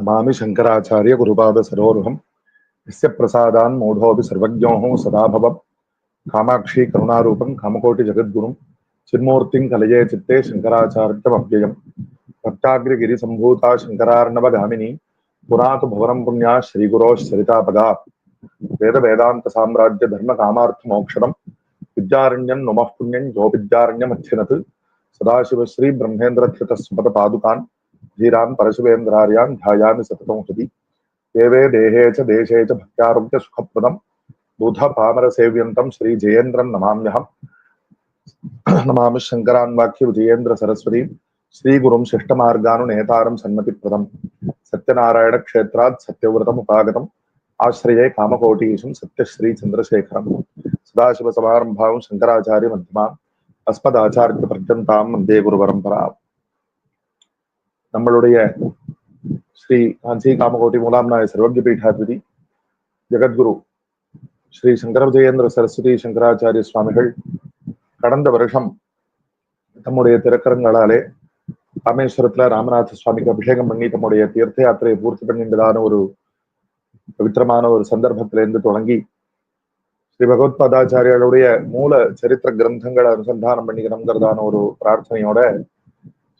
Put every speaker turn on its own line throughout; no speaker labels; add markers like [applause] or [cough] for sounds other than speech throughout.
नमा शंकराचार्य गुरुपाद सरोरुहम। इससे प्रसादान मूढ़ोपि सर्वज्ञो सदा कामाक्षी करुणारूपम, कामकोटि जगद्गुरुम चिन्मूर्तिं कलये चित्ते शंकराचार्यमव्ययम् भक्ताग्रगिरिसम्भूता शङ्करार्णवगामिनी पुरा तु भवनं पुण्या श्रीगुरोः सरितापदा वेदवेदान्तसाम्राज्यधर्मकामार्थमोक्षरम् विद्यारण्यं नुम पुण्यं यो विद्यारण्यमथ्यनत् सदाशिवश्रीब्रह्मेन्द्रथितस्मतपादुकान् ధీరాన్ పరశువేంద్రార్యాన్ ధ్యాయాన్ని సతతమౌషధి దేవే దేహే చ దేశే చ భక్త్యారోగ్య సుఖప్రదం బుధ పామర సేవ్యంతం శ్రీ జయేంద్రం నమామ్యహం నమామి శంకరాన్ వాక్య విజయేంద్ర సరస్వతి శ్రీ గురుం శిష్ట మార్గాను నేతారం సన్నతి ప్రదం సత్యనారాయణ క్షేత్రాత్ సత్యవ్రతముపాగతం ఆశ్రయే కామకోటీశం సత్యశ్రీ చంద్రశేఖరం సదాశివ సమారంభాం శంకరాచార్య మధ్యమాం అస్మదాచార్య పర్యంతాం వందే గురు పరంపరా நம்மளுடைய ஸ்ரீ காஞ்சி காமகோட்டி மூலாம்நாய சர்வஜ பீட்டாதிபதி ஜெகத்குரு ஸ்ரீ சங்கர விஜயேந்திர சரஸ்வதி சங்கராச்சாரிய சுவாமிகள் கடந்த வருஷம் தம்முடைய திருக்கரங்களாலே ராமேஸ்வரத்துல ராமநாத சுவாமிக்கு அபிஷேகம் பண்ணி தம்முடைய தீர்த்த யாத்திரையை பூர்த்தி பண்ணின்றதான ஒரு பவித்திரமான ஒரு சந்தர்ப்பத்திலிருந்து தொடங்கி ஸ்ரீ பகவத் பகவத்பாதாச்சாரியாளுடைய மூல சரித்திர கிரந்தங்களை அனுசந்தானம் பண்ணிக்கணுங்கிறதான ஒரு பிரார்த்தனையோட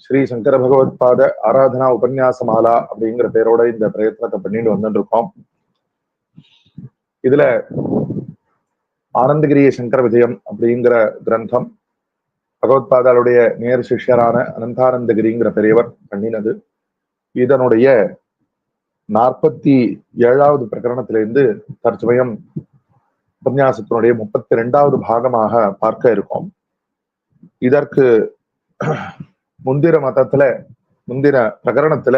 ஸ்ரீ சங்கர பகவத்பாத ஆராதனா உபன்யாச மாலா அப்படிங்கிற பேரோட இந்த பிரயத்னத்தை பண்ணிட்டு வந்துட்டு இருக்கோம் இதுல ஆனந்தகிரிய சங்கர விஜயம் அப்படிங்கிற கிரந்தம் பகவத்பாதாளுடைய நேர் சிஷ்யரான அனந்தானந்தகிரிங்கிற பெரியவர் பண்ணினது. இதனுடைய நாற்பத்தி ஏழாவது பிரகரணத்திலிருந்து தற்சமயம் உபன்யாசத்தினுடைய முப்பத்தி ரெண்டாவது பாகமாக பார்க்க இருக்கோம். இதற்கு முந்திர மதத்துல முந்திர பிரகரணத்துல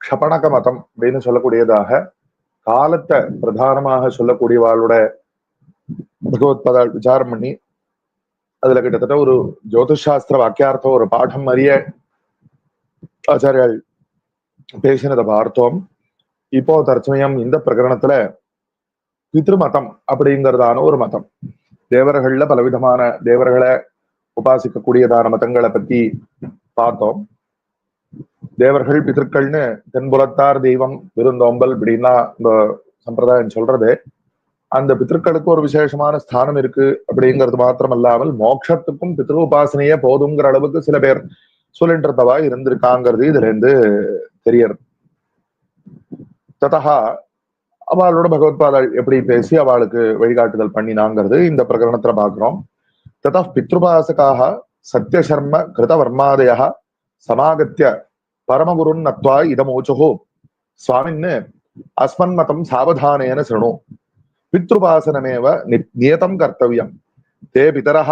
க்ஷபணக மதம் அப்படின்னு சொல்லக்கூடியதாக காலத்தை பிரதானமாக சொல்லக்கூடியவாளோட பகவத்பத விசாரம் பண்ணி அதுல கிட்டத்தட்ட ஒரு ஜோதிஷாஸ்திர வாக்கியார்த்தம் ஒரு பாடம் அறிய ஆச்சாரியால் பேசினதை பார்த்தோம். இப்போ தற்சமயம் இந்த பிரகரணத்துல பித்ரு மதம் அப்படிங்கிறதான ஒரு மதம். தேவர்கள்ல பலவிதமான தேவர்களை உபாசிக்கக்கூடியதான மதங்களை பத்தி பார்த்தோம். தேவர்கள் பிதற்கள்னு தென்புலத்தார் தெய்வம் விருந்தோம்பல் இப்படின்னா இந்த சம்பிரதாயம் சொல்றது. அந்த பித்திருக்களுக்கு ஒரு விசேஷமான ஸ்தானம் இருக்கு அப்படிங்கிறது மாத்திரம் அல்லாமல் மோட்சத்துக்கும் பித்ரு உபாசனையே போதுங்கிற அளவுக்கு சில பேர் சொல்லின்றதவா இருந்திருக்காங்கிறது இதுல இருந்து தெரியறது. ததா அவளோட பகவத்பாதா எப்படி பேசி அவளுக்கு வழிகாட்டுதல் பண்ணினாங்கிறது இந்த பிரகரணத்துல பாக்குறோம் ततः पितृपासकाः सत्यशर्म कृतवर्मादयः समागत्य परमगुरुन्नत्वा इदमोचुः। स्वामिन् अस्मन्मतं सावधानेन शृणु। पितृपासनमेव नि नियतं कर्तव्यं ते पितरः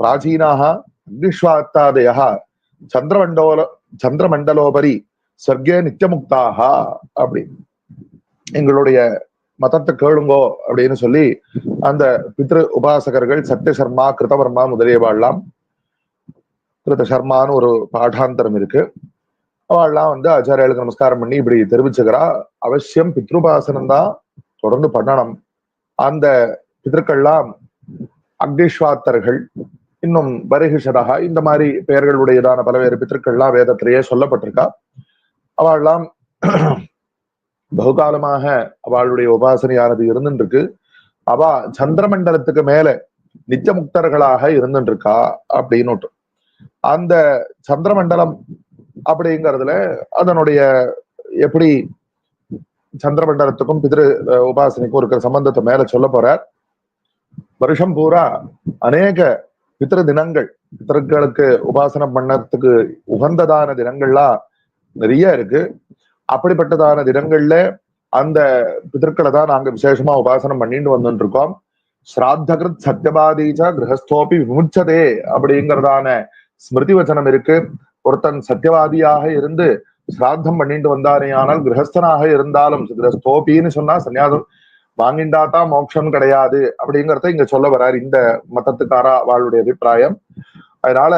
प्राचीनाः अग्निष्वात्तादयः சந்திரமண்டோல சந்திரமண்டலோபரி ஸ்வர்கே நித்தியமுக்தாக அப்படி எங்களுடைய மதத்தை கேளுங்கோ அப்படின்னு சொல்லி அந்த பித்ரு உபாசகர்கள் சத்ய சர்மா கிருதவர்மா முதலியவாள்லாம் கிருத சர்மான்னு ஒரு பாடாந்தரம் இருக்கு. அவள்லாம் வந்து ஆச்சாரியாளுக்கு நமஸ்காரம் பண்ணி இப்படி தெரிவிச்சுக்கிறா. அவசியம் பித்ருபாசனம் தான் தொடர்ந்து பண்ணணும். அந்த பிதற்கள்லாம் அக்னிஸ்வாத்தர்கள் இன்னும் பரிகிஷதா இந்த மாதிரி பெயர்களுடையதான பல்வேறு பித்திருக்கள்லாம் வேதத்திலேயே சொல்லப்பட்டிருக்கா. அவள்லாம் பகுகாலமாக அவளுடைய உபாசனையானது இருந்துருக்கு அவ சந்திரமண்டலத்துக்கு மேல நித்திய முக்தர்களாக இருந்துருக்கா அப்படின்னு அந்த சந்திரமண்டலம் அப்படிங்கிறதுல அதனுடைய எப்படி சந்திரமண்டலத்துக்கும் பிதிரு உபாசனைக்கும் இருக்கிற சம்பந்தத்தை மேல சொல்ல போறார். வருஷம் பூரா அநேக பித்திரு தினங்கள் பித்தர்களுக்கு உபாசனம் பண்ணறதுக்கு உகந்ததான தினங்கள்லாம் நிறைய இருக்கு. அப்படிப்பட்டதான தினங்கள்ல அந்த பிதற்களை தான் நாங்க விசேஷமா உபாசனம் பண்ணிட்டு வந்துட்டு இருக்கோம் ஸ்ராத்தகிருத் சத்தியபாதீச்சா கிரகஸ்தோபி விமுச்சதே அப்படிங்கிறதான ஸ்மிருதி வச்சனம் இருக்கு. ஒருத்தன் சத்தியவாதியாக இருந்து சிராத்தம் பண்ணிட்டு வந்தாரே ஆனால் கிரகஸ்தனாக இருந்தாலும் கிரகஸ்தோபின்னு சொன்னா சன்னியாசம் வாங்கிண்டாதான் மோட்சம் கிடையாது அப்படிங்கறத இங்க சொல்ல வர்றாரு இந்த மதத்துக்காரா அவளுடைய அபிப்பிராயம். அதனால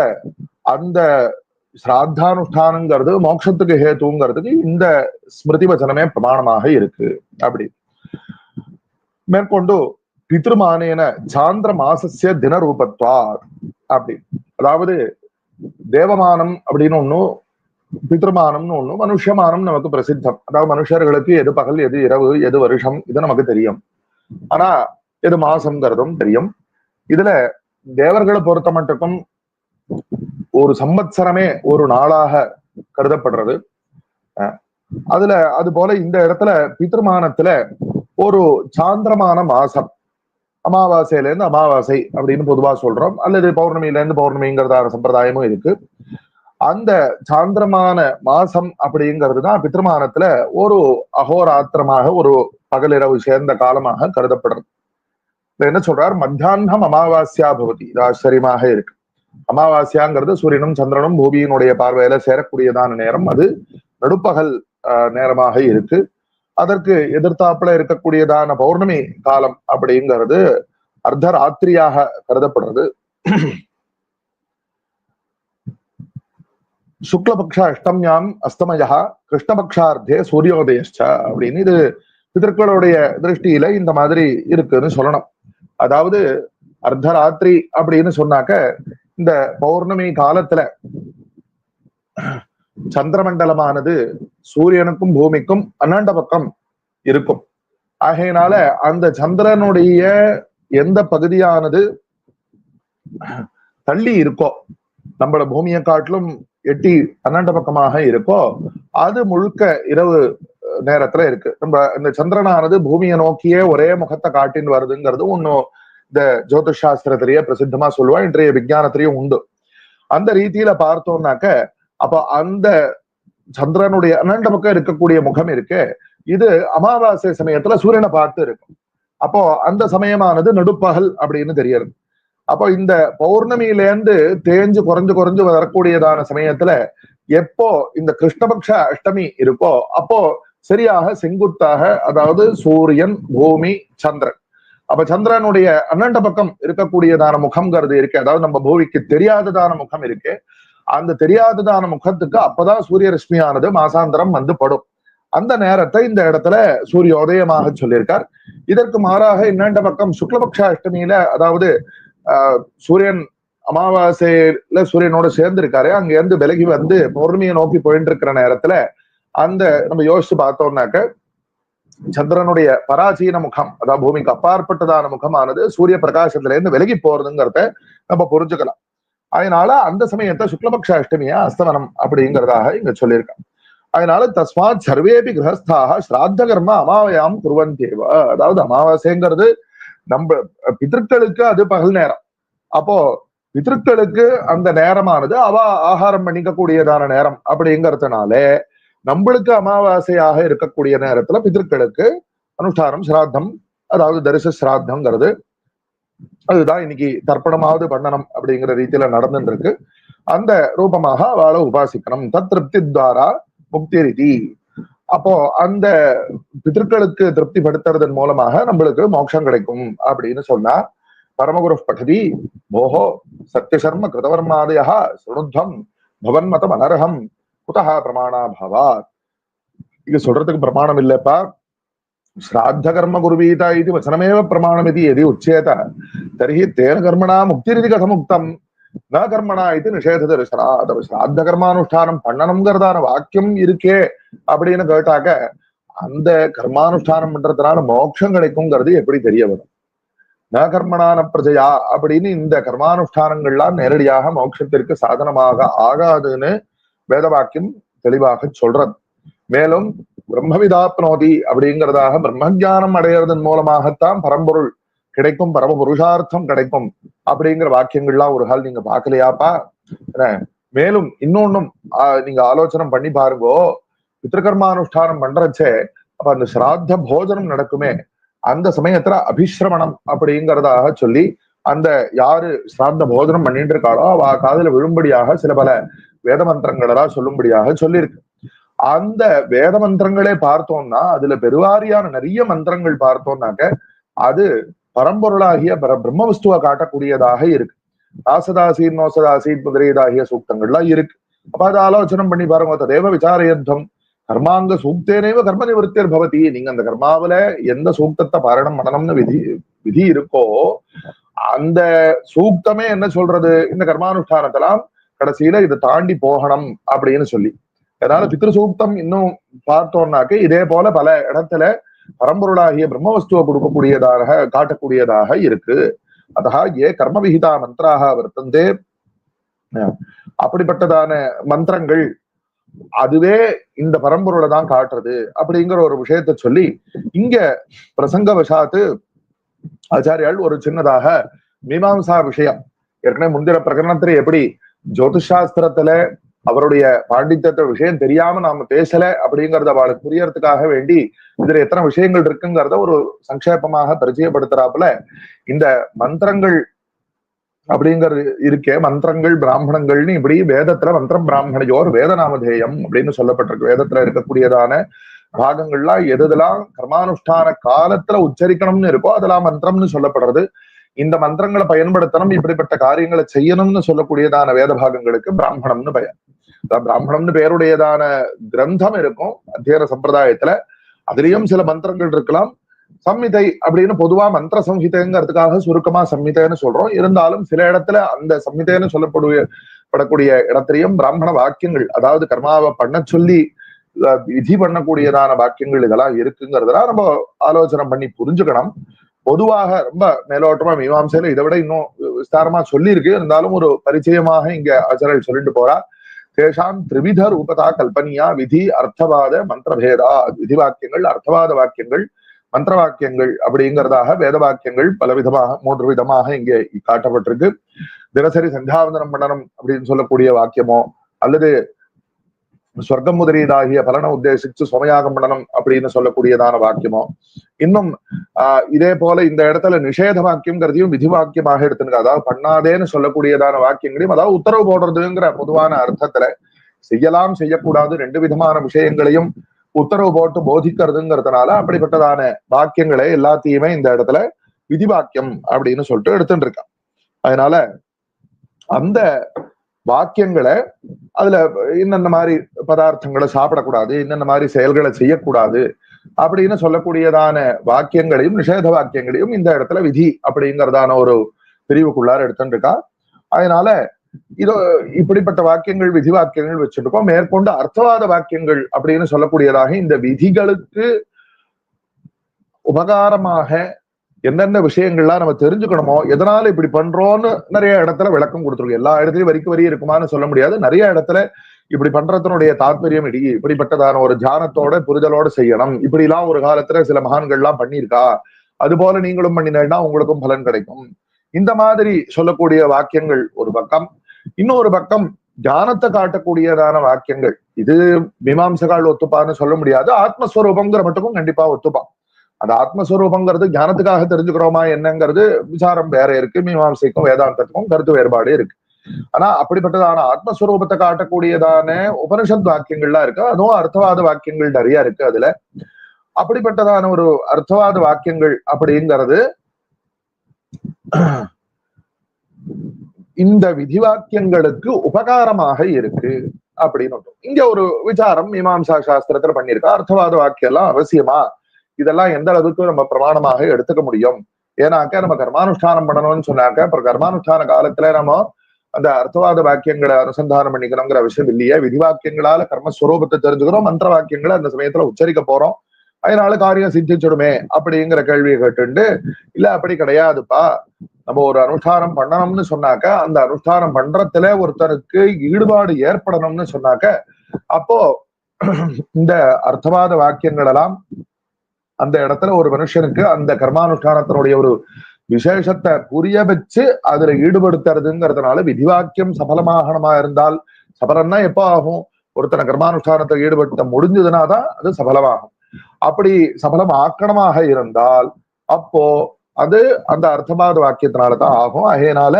அந்த சிராத்தானுஷ்டானங்கிறது மோட்சத்துக்கு ஹேத்துங்கிறதுக்கு இந்த ஸ்மிருதி வச்சனமே பிரமாணமாக இருக்கு. அப்படி. மேற்கொண்டு பித்ருமானேன சாந்திர மாசசிய தினரூபத்வா அப்படி. அதாவது தேவமானம் அப்படின்னு ஒண்ணு பித்ருமானம்னு ஒண்ணு மனுஷமானம் நமக்கு பிரசித்தம். அதாவது மனுஷர்களுக்கு எது பகல் எது இரவு எது வருஷம் இது நமக்கு தெரியும். ஆனா எது மாசம்ங்கிறதும் தெரியும். இதுல தேவர்களை பொறுத்த மட்டுக்கும் ஒரு சம்பத்சரமே ஒரு நாளாக கருதப்படுறது. அஹ் அதுல அது போல இந்த இடத்துல பித்ருமானத்துல ஒரு சாந்திரமான மாசம். அமாவாசையில இருந்து அமாவாசை அப்படின்னு பொதுவா சொல்றோம். அல்லது பௌர்ணமியில இருந்து பௌர்ணமிங்கிறதான சம்பிரதாயமும் இருக்கு. அந்த சாந்திரமான மாசம் அப்படிங்கிறது தான் பித்ருமானத்துல ஒரு அகோராத்திரமாக ஒரு பகலிரவு சேர்ந்த காலமாக கருதப்படுறது. என்ன சொல்றார்? மத்தியானம் அமாவாசியா பவதி. இது ஆச்சரியமாக இருக்கு. அமாவாசையாங்கிறது சூரியனும் சந்திரனும் பூமியினுடைய பார்வையில சேரக்கூடியதான நேரம். அது நடுப்பகல் ஆஹ், நேரமாக இருக்கு. அதற்கு எதிர்த்தாப்புல இருக்கக்கூடியதான பௌர்ணமி காலம் அப்படிங்கிறது அர்த்தராத்திரியாக கருதப்படுறது. சுக்லபக்ஷ அஷ்டம்யாம் அஸ்தமயா கிருஷ்ணபக்ஷார்த்தே சூரியோதயஷ்ட அப்படின்னு இது பிதர்களுடைய திருஷ்டியில இந்த மாதிரி இருக்குன்னு சொல்லணும். அதாவது அர்த்தராத்திரி அப்படின்னு சொன்னாக்க இந்த பௌர்ணமி காலத்துல சந்திரமண்டலமானது சூரியனுக்கும் பூமிக்கும் அண்ணாண்ட பக்கம் இருக்கும். ஆகையினால அந்த சந்திரனுடைய எந்த பகுதியானது தள்ளி இருக்கோ நம்மள பூமியை காட்டிலும் எட்டி அண்ணாண்ட பக்கமாக இருக்கோ அது முழுக்க இரவு நேரத்துல இருக்கு. நம்ம இந்த சந்திரனானது பூமியை நோக்கியே ஒரே முகத்தை காட்டின்னு வருதுங்கிறது ஒன்னும் இந்த ஜோதிஷ் சாஸ்திரத்திலேயே பிரசித்தமா சொல்லுவா. இன்றைய விஜயானத்திலையும் உண்டு. அந்த ரீதியில பார்த்தோம்னாக்க அப்ப அந்த சந்திரனுடைய அண்ணாண்ட பக்கம் இருக்கக்கூடிய முகம் இருக்கு. இது அமாவாசை சமயத்துல சூரியனை பார்த்து இருக்கும். அப்போ அந்த சமயமானது நடுப்பகல் அப்படின்னு தெரியறது. அப்போ இந்த பௌர்ணமியிலேருந்து தேஞ்சு குறைஞ்சு குறைஞ்சு வரக்கூடியதான சமயத்துல எப்போ இந்த கிருஷ்ணபக்ஷ அஷ்டமி இருக்கோ அப்போ சரியாக செங்குத்தாக அதாவது சூரியன் பூமி சந்திரன். அப்ப சந்திரனுடைய அண்ணண்ட பக்கம் இருக்கக்கூடியதான முகம்ங்கிறது இருக்கு. அதாவது நம்ம பூமிக்கு தெரியாததான முகம் இருக்கு. அந்த தெரியாததான முகத்துக்கு அப்பதான் சூரிய ரஷ்மியானது மாசாந்திரம் வந்து படும். அந்த நேரத்தை இந்த இடத்துல சூரிய உதயமாக சொல்லியிருக்கார். இதற்கு மாறாக இன்னண்ட பக்கம் சுக்லபக்ஷ அஷ்டமியில அதாவது ஆஹ், சூரியன் அமாவாசையில சூரியனோட சேர்ந்து இருக்காரு அங்க இருந்து விலகி வந்து பௌர்ணமியை நோக்கி போயிட்டு இருக்கிற நேரத்துல அந்த நம்ம யோசிச்சு பார்த்தோம்னாக்க சந்திரனுடைய பராசீன முகம் அதாவது பூமிக்கு அப்பாற்பட்டதான முகமானது சூரிய பிரகாசத்துல இருந்து விலகி போறதுங்கிறத நம்ம புரிஞ்சுக்கலாம். அதனால அந்த சமயத்தை சுக்லபக்ஷ அஷ்டமியா அஸ்தமனம் அப்படிங்கிறதாக இங்க சொல்லியிருக்காங்க. அதனால தஸ்மாத் சர்வேபி கிரகஸ்தாக ஸ்ராத்த கர்ம அமாவயாம் குருவந்தேவ. அதாவது அமாவாசைங்கிறது நம்ம பிதற்களுக்கு அது பகல் நேரம். அப்போ பிதர்களுக்கு அந்த நேரமானது அவ ஆகாரம் பண்ணிக்க கூடியதான நேரம் அப்படிங்கறதுனால நம்மளுக்கு அமாவாசையாக இருக்கக்கூடிய நேரத்துல பிதர்களுக்கு அனுஷ்டானம் சிராத்தம் அதாவது தரிச சிராத்தம்ங்கிறது அதுதான் இன்னைக்கு தர்ப்பணமாவது பண்ணணும் அப்படிங்கிற ரீதியில நடந்துருக்கு அந்த ரூபமாக அவளை உபாசிக்கணும். தத் திருப்தி துவாரா முக்தி ரீதி அப்போ அந்த பிதர்களுக்கு திருப்தி படுத்துறதன் மூலமாக நம்மளுக்கு மோட்சம் கிடைக்கும் அப்படின்னு சொன்னா பரமகுரு படதி போஹோ சத்யசர்ம கிருதவர்மாதயா சுருத்வம் பவன் மதம் அனர்ஹம் குதா பிரமாணாபாவா இது சொல்றதுக்கு பிரமாணம் இல்லப்பா. ஸ்ராத்த கர்ம குருவீதா இது வச்சனமேவ பிரமாணம் இது எதி உச்சேத தர்ஹி தேன கர்மணா முக்திரிதி கதமுக்தம் ந கர்மணா இது நிஷேத தரிசனா அது ஸ்ராத்த கர்மானுஷ்டானம் பண்ணணுங்கிறதான வாக்கியம் இருக்கே அப்படின்னு கேட்டாக்க அந்த கர்மானுஷ்டானம் பண்றதுனால மோட்சம் கிடைக்குங்கிறது எப்படி தெரிய வரும்? ந கர்மணான பிரஜையா அப்படின்னு இந்த கர்மானுஷ்டானங்கள்லாம் நேரடியாக மோட்சத்திற்கு சாதனமாக ஆகாதுன்னு வேத வாக்கியம் தெளிவாக சொல்றது. மேலும் பிரம்மவிதாப்னோதி அப்படிங்கிறதாக பிரம்மஜானம் அடையிறதன் மூலமாகத்தான் பரம்பொருள் கிடைக்கும் பரம புருஷார்த்தம் கிடைக்கும் அப்படிங்கிற வாக்கியங்கள்லாம் ஒரு கால் நீங்க பாக்கலையாப்பா மேலும் இன்னொன்னும் ஆஹ், நீங்க ஆலோசனை பண்ணி பாருங்கோ. பித்திருக்கர்மானுஷ்டானம் பண்றச்சே அப்ப அந்த சிராத்த போஜனம் நடக்குமே. அந்த சமயத்துல அபிஸ்ரமணம் அப்படிங்கிறதாக சொல்லி அந்த யாரு சிராத்த போஜனம் பண்ணிட்டு இருக்காளோ அவ காதுல விழும்படியாக சில பல வேத மந்திரங்களெல்லாம் சொல்லும்படியாக சொல்லியிருக்கு. அந்த வேத மந்திரங்களே பார்த்தோம்னா அதுல பெருவாரியான நிறைய மந்திரங்கள் பார்த்தோம்னாக்க அது பரம்பொருளாகிய பர பிரம்ம வஸ்துவை காட்டக்கூடியதாக இருக்கு. தாசதாசி நோசதாசி முதலீதாகிய சூக்தங்கள்லாம் இருக்கு. அப்ப அதை ஆலோசனம் பண்ணி பாருங்க ததேவ விசாரயத்தம் கர்மாங்க சூக்தேனேவ கர்ம நிவர்த்தியர் பவதி. நீங்க அந்த கர்மாவில எந்த சூக்தத்தை பாரணம் பண்ணணும்னு விதி விதி இருக்கோ அந்த சூக்தமே என்ன சொல்றது? இந்த கர்மானுஷ்டானத்தெல்லாம் கடைசியில இதை தாண்டி போகணும் அப்படின்னு சொல்லி. அதனால பித்ருசூக்தம் இன்னும் பார்த்தோம்னாக்க இதே போல பல இடத்துல பரம்பொருளாகிய பிரம்மவஸ்துவை கொடுக்கக்கூடியதாக காட்டக்கூடியதாக இருக்கு. அதா ஏ கர்மவிகிதா மந்திராக வர்த்தந்தே. அப்படிப்பட்டதான மந்திரங்கள் அதுவே இந்த பரம்பொருளை தான் காட்டுறது அப்படிங்கிற ஒரு விஷயத்த சொல்லி இங்க பிரசங்க வசாத்து ஆச்சாரியால் ஒரு சின்னதாக மீமாம்சா விஷயம். ஏற்கனவே முந்திர பிரகரணத்துல எப்படி ஜோதிஷாஸ்திரத்துல அவருடைய பாண்டித்யத்தை விஷயம் தெரியாம நாம பேசல அப்படிங்கறத அவளுக்கு புரியறதுக்காக வேண்டி இதுல எத்தனை விஷயங்கள் இருக்குங்கிறத ஒரு சங்கேபமாக பரிச்சயப்படுத்துறாப்புல. இந்த மந்திரங்கள் அப்படிங்கிறது இருக்கே மந்திரங்கள் பிராமணங்கள்னு இப்படி வேதத்துல மந்திரம் பிராமணையோர் வேதநாமதேயம் அப்படின்னு சொல்லப்பட்டிருக்கு. வேதத்துல இருக்கக்கூடியதான பாகங்கள்லாம் எதுலாம் கர்மானுஷ்டான காலத்துல உச்சரிக்கணும்னு இருக்கோ அதெல்லாம் மந்திரம்னு சொல்லப்படுறது. இந்த மந்திரங்களை பயன்படுத்தணும் இப்படிப்பட்ட காரியங்களை செய்யணும்னு சொல்லக்கூடியதான வேத பாகங்களுக்கு பிராமணம்னு பெயர். பிராமணம்னு பெயருடையதான கிரந்தம் இருக்கும் அத்தியன சம்பிரதாயத்துல. அதுலயும் சில மந்திரங்கள் இருக்கலாம். சம்மிதை அப்படின்னு பொதுவா மந்திர சம்ஹிதைங்கிறதுக்காக சுருக்கமா சம்மிதைன்னு சொல்றோம். இருந்தாலும் சில இடத்துல அந்த சம்மிதைன்னு சொல்லக்கூடிய படக்கூடிய இடத்துலயும் பிராமண வாக்கியங்கள் அதாவது கர்மாவை பண்ண சொல்லி விதி பண்ணக்கூடியதான வாக்கியங்கள் இதெல்லாம் இருக்குங்கிறதுலாம் நம்ம ஆலோசனை பண்ணி புரிஞ்சுக்கணும். பொதுவாக ரொம்ப மேலோட்டமா மீமாம்சையில இதை விட இன்னும் விஸ்தாரமா சொல்லியிருக்கு. இருந்தாலும் ஒரு பரிச்சயமாக இங்க ஆச்சாரியர் சொல்லிட்டு போறா. தேஷாம் திரிவித ரூபதா கல்பனியா விதி அர்த்தவாத மந்திரபேதா. விதி வாக்கியங்கள் அர்த்தவாத வாக்கியங்கள் மந்திர வாக்கியங்கள் அப்படிங்கிறதாக வேத வாக்கியங்கள் பல விதமாக மூன்று விதமாக இங்கே காட்டப்பட்டிருக்கு. தினசரி சந்தியாவந்தனம் பண்ணணும் அப்படின்னு சொல்லக்கூடிய வாக்கியமோ அல்லது சொர்க்கம் முதலீடாகிய பலனை உத்தேசிச்சு சுமயாகம் பண்ணணும் அப்படின்னு சொல்லக்கூடியதான வாக்கியமோ. இன்னும் ஆஹ் இதே போல இந்த இடத்துல நிஷேத வாக்கியம்ங்கிறதையும் விதி வாக்கியமாக எடுத்துங்க அதாவது பண்ணாதேன்னு சொல்லக்கூடியதான வாக்கியங்களையும் அதாவது உத்தரவு போடுறதுங்கிற பொதுவான அர்த்தத்துல செய்யலாம் செய்யக்கூடாது ரெண்டு விதமான விஷயங்களையும் உத்தரவு போட்டு போதிக்கிறதுங்கிறதுனால அப்படிப்பட்டதான வாக்கியங்களை எல்லாத்தையுமே இந்த இடத்துல விதி வாக்கியம் அப்படின்னு சொல்லிட்டு எடுத்துட்டு இருக்கான். அதனால அந்த வாக்கியங்களை அதுல இன்னென்ன மாதிரி பதார்த்தங்களை சாப்பிடக்கூடாது இன்னென்ன மாதிரி செயல்களை செய்யக்கூடாது அப்படின்னு சொல்லக்கூடியதான வாக்கியங்களையும் நிஷேத வாக்கியங்களையும் இந்த இடத்துல விதி அப்படிங்கிறதான ஒரு பிரிவுக்குள்ளார எடுத்துட்டு அதனால இதோ இப்படிப்பட்ட வாக்கியங்கள் விதி வாக்கியங்கள் வச்சிருக்கோம் மேற்கொண்டு அர்த்தவாத வாக்கியங்கள் அப்படின்னு சொல்லக்கூடியதாக இந்த விதிகளுக்கு உபகாரமாக என்னென்ன விஷயங்கள்லாம் நம்ம தெரிஞ்சுக்கணுமோ எதனால இப்படி பண்றோம்னு நிறைய இடத்துல விளக்கம் கொடுத்துருக்கோம். எல்லா இடத்துலயும் வரிக்கு வரி இருக்குமான்னு சொல்ல முடியாது. நிறைய இடத்துல இப்படி பண்றதனுடைய தாற்பயம் இடி இப்படிப்பட்டதான ஒரு தியானத்தோட புரிதலோட செய்யணும். இப்படி எல்லாம் ஒரு காலத்துல சில மகான்கள் எல்லாம் பண்ணியிருக்கா. அது போல நீங்களும் பண்ணினேன்னா உங்களுக்கும் பலன் கிடைக்கும். இந்த மாதிரி சொல்லக்கூடிய வாக்கியங்கள் ஒரு பக்கம். இன்னொரு பக்கம் தியானத்தை காட்டக்கூடியதான வாக்கியங்கள். இது மீமாம்சகால் ஒத்துப்பான்னு சொல்ல முடியாது. ஆத்மஸ்வரூபங்கிற மட்டுக்கும் கண்டிப்பா ஒத்துப்பான். அந்த ஆத்மஸ்வரூபங்கிறது ஞானத்துக்காக தெரிஞ்சுக்கிறோமா என்னங்கிறது விசாரம் வேற இருக்கு மீமாம்சைக்கும் வேதாந்தத்துக்கும் கருத்து வேறுபாடு இருக்கு. ஆனா அப்படிப்பட்டதான ஆத்மஸ்வரூபத்தை காட்டக்கூடியதான உபனிஷத் வாக்கியங்கள்லாம் இருக்கு. அதுவும் அர்த்தவாத வாக்கியங்கள் நிறைய இருக்கு அதுல. அப்படிப்பட்டதான ஒரு அர்த்தவாத வாக்கியங்கள் அப்படிங்கிறது இந்த விதி வாக்கியங்களுக்கு உபகாரமாக இருக்கு அப்படின்னு இங்க ஒரு விசாரம் மீமாம்சா சாஸ்திரத்துல பண்ணியிருக்கா. அர்த்தவாத வாக்கியம் எல்லாம் அவசியமா? இதெல்லாம் எந்த அளவுக்கு நம்ம பிரமாணமாக எடுத்துக்க முடியும்? ஏன்னாக்க நம்ம கர்மானுஷ்டானம் பண்ணணும்னு சொன்னாக்க அப்புறம் கர்மானுஷ்டான காலத்துல நம்ம அந்த அர்த்தவாத வாக்கியங்களை அனுசந்தானம் பண்ணிக்கணுங்கிற விஷயம் இல்லையே. விதி வாக்கியங்களால கர்மஸ்வரூபத்தை தெரிஞ்சுக்கிறோம் மந்திர வாக்கியங்களை அந்த சமயத்துல உச்சரிக்க போறோம். அதனால காரியம் சிந்திச்சிடுமே அப்படிங்கிற கேள்வியை கேட்டுண்டு இல்ல அப்படி கிடையாதுப்பா. நம்ம ஒரு அனுஷ்டானம் பண்ணணும்னு சொன்னாக்க அந்த அனுஷ்டானம் பண்றதுல ஒருத்தருக்கு ஈடுபாடு ஏற்படணும்னு சொன்னாக்க அப்போ இந்த அர்த்தவாத வாக்கியங்கள் எல்லாம் அந்த இடத்துல ஒரு மனுஷனுக்கு அந்த கர்மானுஷ்டானத்தினுடைய ஒரு விசேஷத்தை புரிய வச்சு அதுல ஈடுபடுத்துறதுங்கிறதுனால விதிவாக்கியம் சபலமாகணமா இருந்தால் சபலம்னா எப்போ ஆகும்? ஒருத்தனை கர்மானுஷ்டானத்தை ஈடுபடுத்த முடிஞ்சதுன்னா தான் அது சபலமாகும். அப்படி சபலம் ஆக்கணமாக இருந்தால் அப்போ அது அந்த அர்த்தமாத வாக்கியத்தினாலதான் ஆகும். அதனால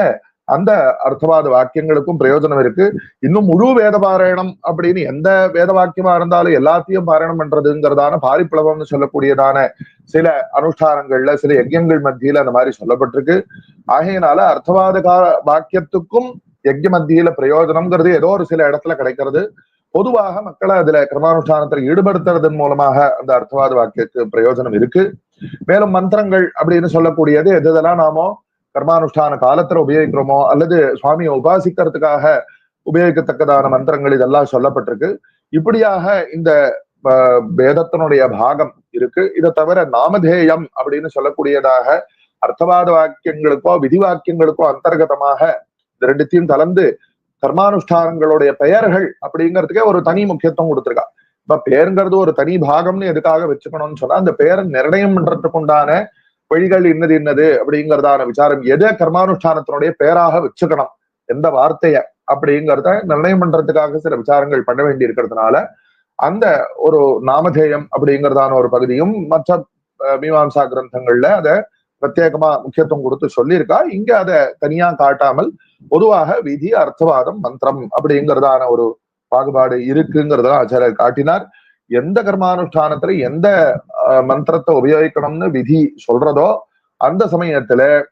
அந்த அர்த்தவாத வாக்கியங்களுக்கும் பிரயோஜனம் இருக்கு. இன்னும் முழு வேத பாராயணம் அப்படின்னு எந்த வேத வாக்கியமா இருந்தாலும் எல்லாத்தையும் பாராயணம் பண்றதுங்கிறதான பாரிப்பிளவம்னு சொல்லக்கூடியதான சில அனுஷ்டானங்கள்ல சில யஜ்யங்கள் மத்தியில அந்த மாதிரி சொல்லப்பட்டிருக்கு. ஆகையினால அர்த்தவாத வாக்கியத்துக்கும் யஜ்ய மத்தியில பிரயோஜனம்ங்கிறது ஏதோ ஒரு சில இடத்துல கிடைக்கிறது. பொதுவாக மக்களை அதுல கிரமானுஷ்டானத்தில் ஈடுபடுத்துறதன் மூலமாக அந்த அர்த்தவாத வாக்கியத்துக்கு பிரயோஜனம் இருக்கு. மேலும் மந்திரங்கள் அப்படின்னு சொல்லக்கூடியது எது இதெல்லாம் நாமோ கர்மானுஷ்டான காலத்துல உபயோகிக்கிறோமோ அல்லது சுவாமியை உபாசிக்கிறதுக்காக உபயோகிக்கத்தக்கதான மந்திரங்கள் இதெல்லாம் சொல்லப்பட்டிருக்கு. இப்படியாக இந்த வேதத்தினுடைய பாகம் இருக்கு. இதை தவிர நாமதேயம் அப்படின்னு சொல்லக்கூடியதாக அர்த்தவாத வாக்கியங்களுக்கோ விதி வாக்கியங்களுக்கோ அந்தர்கதமாக இந்த ரெண்டுத்தையும் கலந்து கர்மானுஷ்டானங்களுடைய பெயர்கள் அப்படிங்கிறதுக்கே ஒரு தனி முக்கியத்துவம் கொடுத்துருக்கா. இப்ப பேருங்கிறது ஒரு தனி பாகம்னு எதுக்காக வச்சுக்கணும்னு சொன்னா அந்த பேரை நிர்ணயம் பண்றதுக்கு உண்டான வழிகள் இன்னது இன்னது அப்படிங்கறதான விசாரம். எதை கர்மானுஷ்டானத்தினுடைய பேராக வச்சுக்கணும்? எந்த வார்த்தைய? அப்படிங்கறத நிர்ணயம் பண்றதுக்காக சில விசாரங்கள் பண்ண வேண்டி இருக்கிறதுனால அந்த ஒரு நாமதேயம் அப்படிங்கிறதான ஒரு பகுதியும் மற்ற மீமாம்சா கிரந்தங்கள்ல அதை பிரத்யேகமா முக்கியத்துவம் கொடுத்து சொல்லியிருக்கா. இங்க அதை தனியா காட்டாமல் பொதுவாக விதி அர்த்தவாதம் மந்திரம் அப்படிங்கிறதான ஒரு பாகுபாடு இருக்குங்கிறதெல்லாம் ஆச்சாரியர் காட்டினார். எந்த கர்மானுஷ்டானத்துல எந்த மந்திரத்தை உபயோகிக்கணும்னு விதி சொல்றதோ அந்த சமயத்துல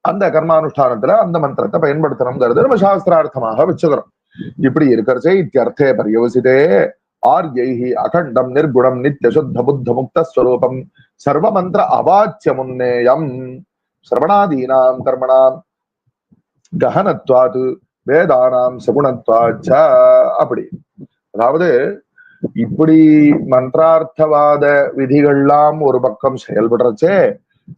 அந்த கர்மானுஷ்டானத்துல அந்த மந்திரத்தை பயன்படுத்தணுங்கிறது நம்ம சாஸ்திரார்த்தமாக வச்சுக்கிறோம். இப்படி இருக்கிறச்சே இத்தியர்த்தே பரியோசிதே ஆர்யைஹி அகண்டம் நிர்குணம் நித்தியசுத்த புத்த முக்த ஸ்வரூபம். சர்வ மந்திர அவாச்சிய முன்னேயம். சிரவணாதீனாம் கர்மணாம். ககனத்வாது வேதானாம் சகுணத்வாச்ச. அப்படி. அதாவது இப்படி மந்திரார்த்தவாத விதிகள்லாம் ஒரு பக்கம் செயல்படுறச்சே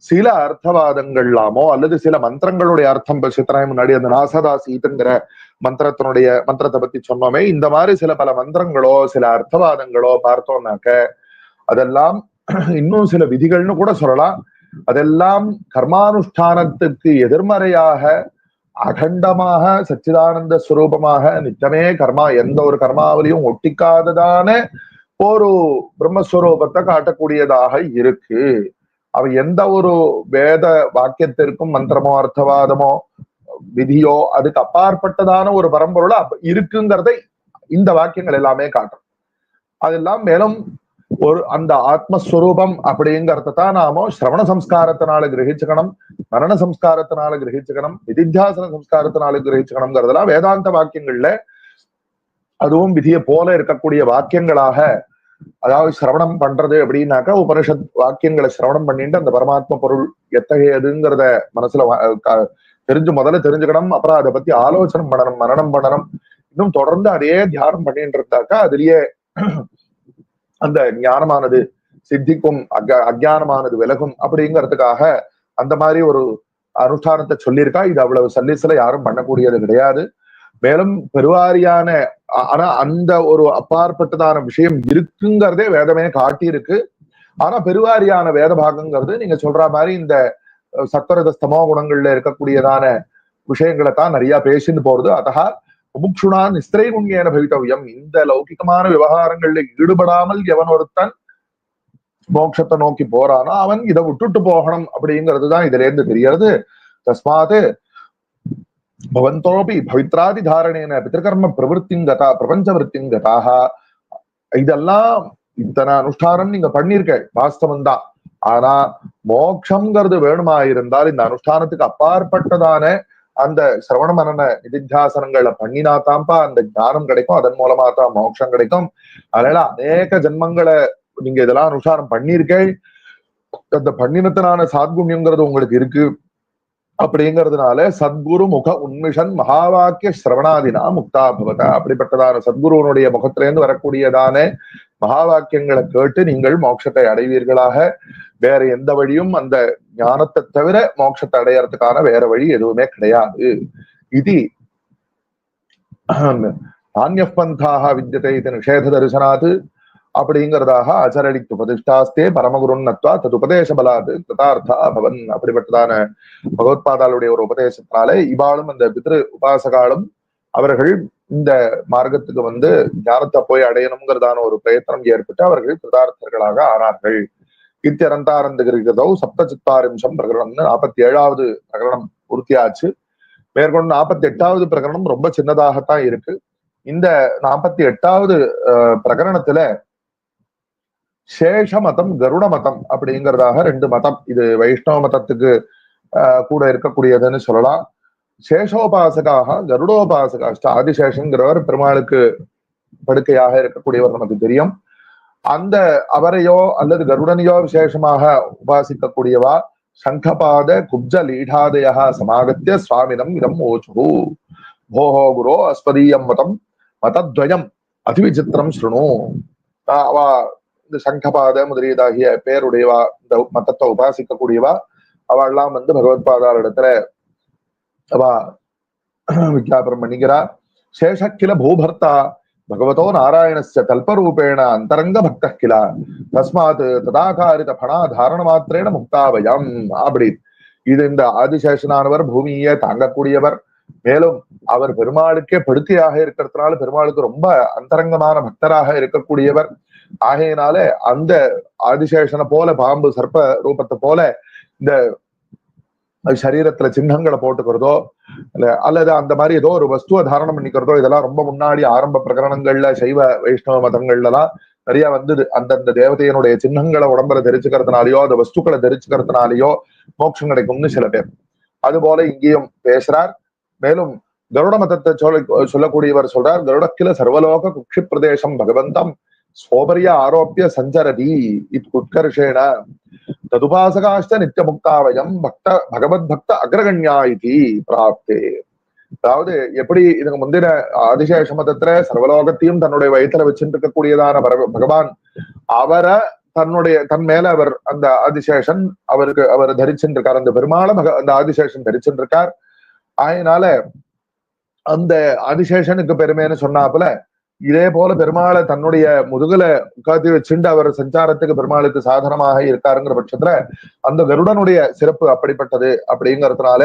சில அர்த்தவாதங்கள்லாமோ அல்லது சில மந்திரங்களுடைய அர்த்தம் சித்தராய் முன்னாடி அந்த நாசதாசீத்துங்கிற மந்திரத்தினுடைய மந்திரத்தை பத்தி சொன்னோமே இந்த மாதிரி சில பல மந்திரங்களோ சில அர்த்தவாதங்களோ பார்த்தோம்னாக்க அதெல்லாம் [clears throat] இன்னும் சில விதிகள்னு கூட சொல்லலாம். அதெல்லாம் கர்மானுஷ்டானத்துக்கு எதிர்மறையாக அகண்டமாக சச்சிதானந்த ஸ்வரூபமாக நித்தமே கர்மா எந்த ஒரு கர்மாவிலையும் ஒட்டிக்காததான ஒரு பிரம்மஸ்வரூபத்தை காட்டக்கூடியதாக இருக்கு. அவ எந்த ஒரு வேத வாக்கியத்திற்கும் மந்திரமோ அர்த்தவாதமோ விதியோ அதுக்கு அப்பாற்பட்டதான ஒரு பரம்பொருள் இருக்குங்கிறதை இந்த வாக்கியங்கள் எல்லாமே காட்டும். அதெல்லாம் மேலும் ஒரு அந்த ஆத்மஸ்வரூபம் அப்படிங்கறத தான் நாம சிரவண சம்ஸ்காரத்தினால கிரகிச்சுக்கணும் மரண சம்ஸ்காரத்தினால கிரகிச்சுக்கணும் விதித்தியாசன சம்ஸ்காரத்தினால கிரகிச்சுக்கணுங்கிறதெல்லாம் வேதாந்த வாக்கியங்கள்ல அதுவும் விதியை போல இருக்கக்கூடிய வாக்கியங்களாக அதாவது சிரவணம் பண்றது அப்படின்னாக்கா உபனிஷத் வாக்கியங்களை சிரவணம் பண்ணிட்டு அந்த பரமாத்ம பொருள் எத்தகையதுங்கிறத மனசுல தெரிஞ்சு முதல்ல தெரிஞ்சுக்கணும் அப்புறம் அதை பத்தி ஆலோசனை பண்ணணும் மரணம் பண்ணணும். இன்னும் தொடர்ந்து அதே தியானம் பண்ணிட்டு இருந்தாக்கா அதுலயே அந்த ஞானமானது சித்திக்கும் அக அஜானமானது விலகும் அப்படிங்கிறதுக்காக அந்த மாதிரி ஒரு அனுஷ்டானத்தை சொல்லியிருக்கா. இது அவ்வளவு சல்லிசுல யாரும் பண்ணக்கூடியது கிடையாது. மேலும் பெருவாரியான ஆனா அந்த ஒரு அப்பாற்பட்டதான விஷயம் இருக்குங்கிறதே வேதமே காட்டியிருக்கு. ஆனா பெருவாரியான வேத பாகங்கிறது நீங்க சொல்ற மாதிரி இந்த அஹ், ஸ்தமோ குணங்கள்ல இருக்கக்கூடியதான விஷயங்களை தான் நிறைய பேசின்னு போறது. அதகா முமுட்சுனா நிஸ்திரை குண்யேன பவித்தவியம் இந்த லௌகிகமான விவகாரங்கள்ல ஈடுபடாமல் எவன் ஒருத்தன் மோட்சத்தை நோக்கி போறானோ அவன் இதை விட்டுட்டு போகணும் அப்படிங்கிறது தான் இதுல இருந்து தெரியறது தஸ்மாது பவந்தோபி பவித்ராதி தாரணேன பிதர்கர்ம பிரவருத்திங்கதா பிரபஞ்ச விற்த்திங்கதாக இதெல்லாம் இத்தனை அனுஷ்டானம் நீங்க பண்ணிருக்க வாஸ்தவம் தான் ஆனா மோட்சம்ங்கிறது வேணுமா இருந்தால் இந்த அனுஷ்டானத்துக்கு அப்பாற்பட்டதான அந்த சிரவண மரண நிதித்தியாசனங்களை பண்ணினா தான்ப்பா அந்த ஞானம் கிடைக்கும். அதன் மூலமா தான் மோட்சம் கிடைக்கும். அதனால அநேக ஜென்மங்களை நீங்க இதெல்லாம் அனுசாரம் பண்ணியிருக்கேள் அந்த பண்ணினத்தினான சாத்குண்யங்கிறது உங்களுக்கு இருக்கு. அப்படிங்கிறதுனால சத்குரு முக உன்மிஷன் மகாவாக்கிய சிரவணாதினா முக்தா பவத. அப்படிப்பட்டதான சத்குருவனுடைய முகத்திலேருந்து வரக்கூடியதான மகா வாக்கியங்களை கேட்டு நீங்கள் மோட்சத்தை அடைவீர்களாக. வேற எந்த வழியும் அந்த ஞானத்தை தவிர மோட்சத்தை அடையறதுக்கான வேற வழி எதுவுமே கிடையாது. இது நானியப்பந்தாக வித்தியதை இது நிஷேத தரிசனாது. அப்படிங்கிறதாக ஆச்சரணிக்கு உபதிஷ்டாஸ்தே பரமகுருன்னத்வா தது உபதேச பலாது கிருதார்த்தா பவன். அப்படிப்பட்டதான பகவத்பாதாளுடைய ஒரு உபதேசத்தினாலே இவாளும் அந்த பித்ரு உபாசகாலும் அவர்கள் இந்த மார்க்கத்துக்கு வந்து ஞானத்தை போய் அடையணுங்கிறதான ஒரு பிரயத்தனம் ஏற்பட்டு அவர்கள் கிருதார்த்தர்களாக ஆனார்கள். இத்தியரந்தாரந்தகிரிகதோ சப்த சித்தாரிம்சம் பிரகரணம்னு நாற்பத்தி ஏழாவது பிரகரணம் பூர்த்தியாச்சு மேற்கொண்டு நாற்பத்தி எட்டாவது பிரகரணம் ரொம்ப சின்னதாகத்தான் இருக்கு. இந்த நாற்பத்தி எட்டாவது பிரகரணத்துல சேஷ மதம் கருட மதம் அப்படிங்கிறதாக ரெண்டு மதம். இது வைஷ்ணவ மதத்துக்கு ஆஹ், கூட இருக்கக்கூடியதுன்னு சொல்லலாம். சேஷோபாசகாக கருடோபாசகா ஆதிசேஷங்கிறவர் பெருமாளுக்கு படுக்கையாக இருக்கக்கூடியவர் நமக்கு தெரியும். அந்த அவரையோ அல்லது கருடனையோ விசேஷமாக உபாசிக்கக்கூடியவா? சங்கபாத குப்ஜ லீடாதயா சமாகத்திய சுவாமினம் இதம் ஓச்சு போஹோ குரோ அஸ்மதீயம் மதம் மதத்வயம் அதிவிசித்திரம் ஸ்ருணு. அவா இந்த சங்கபாத முதலியதாகிய பேருடையவா இந்த மதத்தை உபாசிக்கக்கூடியவா? அவள்லாம் வந்து பகவத்பாதார் இடத்துல அவ விஜாபனம் பண்ணிக்கிறா சேஷக்கில பூபர்த்தா பகவதோ நாராயணஸ்ய கல்பரூபேண அந்தரங்க பக்த கில தஸ்மாத் ததாகாரித பணாதாரண மாத்திரேன முக்தாவயம் அப்படி இது இந்த ஆதிசேஷனானவர் பூமியை தாங்கக்கூடியவர் மேலும் அவர் பெருமாளுக்கே படுத்தியாக இருக்கிறதுனால பெருமாளுக்கு ரொம்ப அந்தரங்கமான பக்தராக இருக்கக்கூடியவர். ஆகையினால அந்த ஆதிசேஷனை போல பாம்பு சர்ப்ப ரூபத்தை போல இந்த சரீரத்துல சின்னங்களை போட்டுக்கிறதோ இல்ல அல்லது அந்த மாதிரி ஏதோ ஒரு வஸ்துவ தாரணம் பண்ணிக்கிறதோ இதெல்லாம் ரொம்ப முன்னாடி ஆரம்ப பிரகரணங்கள்ல சைவ வைஷ்ணவ மதங்கள்ல எல்லாம் நிறைய வந்தது. அந்தந்த தேவதையனுடைய சின்னங்களை உடம்புல தெரிச்சுக்கிறதுனாலயோ அந்த வஸ்துக்களை தெரிச்சுக்கிறதுனாலயோ மோட்சம் கிடைக்கும்னு சில பேர். அது போல இங்கேயும் பேசுறார். மேலும் கருட மதத்தை சொல்ல சொல்லக்கூடியவர் சொல்றார் கருடக்கில சர்வலோக குக்ஷி பிரதேசம் பகவந்தம் சோபரிய ஆரோப்பிய சஞ்சரதி இது உத்கர்ஷேண ததுபாசகாஷ்ட நித்தியமுக்தாவயம் பக்த பகவத் பக்த அக்ரகண்யா இது பிராப்தே அதாவது எப்படி இதுக்கு முந்தின ஆதிசேஷ மதத்துல சர்வலோகத்தையும் தன்னுடைய வயிற்றுல வச்சுட்டு இருக்கக்கூடியதான பகவான் அவரை தன்னுடைய தன் மேல அவர் அந்த ஆதிசேஷன் அவருக்கு அவர் தரிச்சுட்டு இருக்கார் அந்த பெருமாள அந்த ஆதிசேஷன் தரிச்சுட்டு இருக்கார் அதனால அந்த ஆதிசேஷனுக்கு பெருமைன்னு சொன்னாப்புல இதே போல பெருமாளை தன்னுடைய முதுகுல உட்காந்து வச்சுண்டு அவர் சஞ்சாரத்துக்கு பெருமாளுக்கு சாதனமாக இருக்காருங்கிற பட்சத்துல அந்த கருடனுடைய சிறப்பு அப்படிப்பட்டது அப்படிங்கறதுனால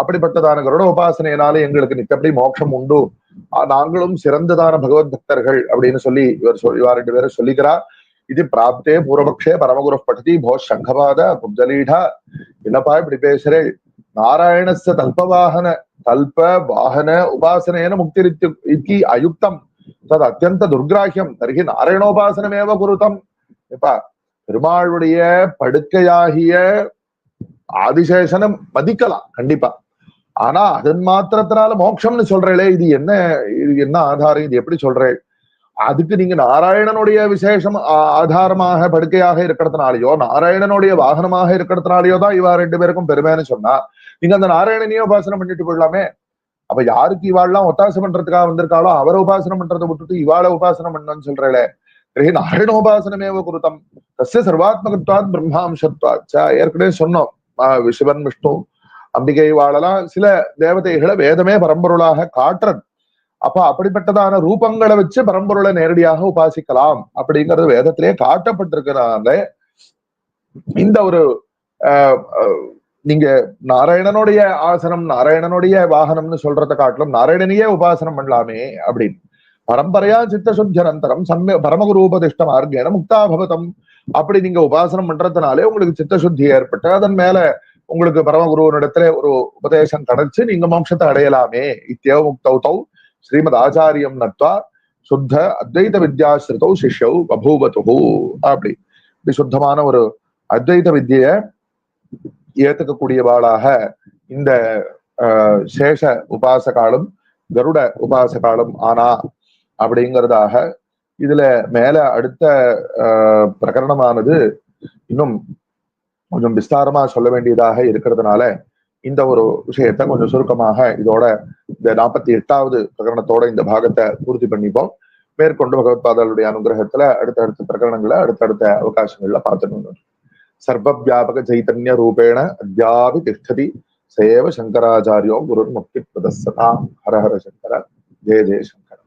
அப்படிப்பட்டதான கருட உபாசனையினால எங்களுக்கு நித்தப்படி மோட்சம் உண்டு. நாங்களும் சிறந்ததான பகவத் பக்தர்கள் அப்படின்னு சொல்லி இவர் சொல் இவா ரெண்டு பேரும் சொல்லிக்கிறார். இது பிராப்தே பூர்வபக்ஷே பரமகுரு பட்டதி போ சங்கபாத குப்ஜலீடா என்னப்பா இப்படி பேசுறே? நாராயணஸ்ய தல்பவாகன கல்ப வாகன உபாசனையன முக்திரித்து இத்தி அயுக்தம். தது அத்தியந்த துர்கிராகியம் தர்ஹி நாராயணோபாசனமேவ குருதம் இப்ப பெருமாளுடைய படுக்கையாகிய ஆதிசேஷனம் மதிக்கலாம் கண்டிப்பா. ஆனா அதன் மாத்திரத்தினால மோட்சம்னு சொல்றேளே இது என்ன இது என்ன ஆதாரம் இது எப்படி சொல்றேன் அதுக்கு நீங்க நாராயணனுடைய விசேஷம் ஆதாரமாக படுக்கையாக இருக்கிறதுனாலயோ நாராயணனுடைய வாகனமாக இருக்கிறதுனாலயோ தான் இவா ரெண்டு பேருக்கும் பெருமைன்னு சொன்னா நீங்க அந்த நாராயணனையே உபாசனம் பண்ணிட்டு போயிடலாமே. அப்ப யாருக்கு இவாள்லாம் ஒத்தாசை பண்றதுக்காக வந்திருக்காளோ அவரை உபாசனம் பண்றதை விட்டுட்டு இவாளை உபாசனம் பண்ணணும்னு சொல்றே ரே நாராயணோபாசனமேவ குருத்தம் தஸ்ய சர்வாத்மகத்வாத் பிரம்மாம்சத்வாத் ஏற்கனவே சொன்னோம் ஆஹ் சிவன் விஷ்ணு அம்பிகை வாழலாம் சில தேவதைகளை வேதமே பரம்பொருளாக காட்டுறது அப்ப அப்படிப்பட்டதான ரூபங்களை வச்சு பரம்பொருளை நேரடியாக உபாசிக்கலாம் அப்படிங்கிறது வேதத்திலேயே காட்டப்பட்டிருக்கிறனால இந்த ஒரு நீங்க நாராயணனுடைய ஆசனம் நாராயணனுடைய வாகனம்னு சொல்றதை காட்டிலும் நாராயணனையே உபாசனம் பண்ணலாமே அப்படின்னு. பரம்பரையா சித்த சுத்தியனந்தரம் சம்ய பரமகுரூபதிஷ்ட மார்க்கேன முக்தா பவதம் அப்படி நீங்க உபாசனம் பண்றதுனாலே உங்களுக்கு சித்த சுத்தி ஏற்பட்டு அதன் மேல உங்களுக்கு பரமகுருவனிடத்துல ஒரு உபதேசம் கிடைச்சு நீங்க மோட்சத்தை அடையலாமே. இத்தியவ முக்தௌ தௌ ஸ்ரீமத் ஆச்சாரியம் நத்வா சுத்த அத்வைத வித்யாசிரிதௌ சிஷ்யௌ பபூவதுஹு அப்படி. இப்படி சுத்தமான ஒரு அத்வைத வித்தியை ஏத்துக்கக்கூடியவாளாக இந்த ஆஹ், சேஷ உபாசகாலும் கருட உபாசகாலும் ஆனா அப்படிங்கிறதாக இதுல மேல அடுத்த ஆஹ், பிரகரணமானது இன்னும் கொஞ்சம் விஸ்தாரமா சொல்ல வேண்டியதாக இருக்கிறதுனால இந்த ஒரு விஷயத்தை கொஞ்சம் சுருக்கமாக இதோட இந்த நாற்பத்தி எட்டாவது பிரகரணத்தோட இந்த பாகத்தை பூர்த்தி பண்ணிப்போம். மேற்கொண்டு பகவத்பாதாளுடைய அனுகிரகத்துல அடுத்தடுத்த பிரகரணங்களை அடுத்தடுத்த அவகாசங்கள்ல பார்த்துட்டு சர்வ வியாபக சைத்தன்ய ரூபேண அத்யாபி திஷ்டதி சேவ சங்கராச்சாரியோ குரு முக்தி பிரதசதா ஹர ஹர சங்கர ஜெய ஜெய சங்கர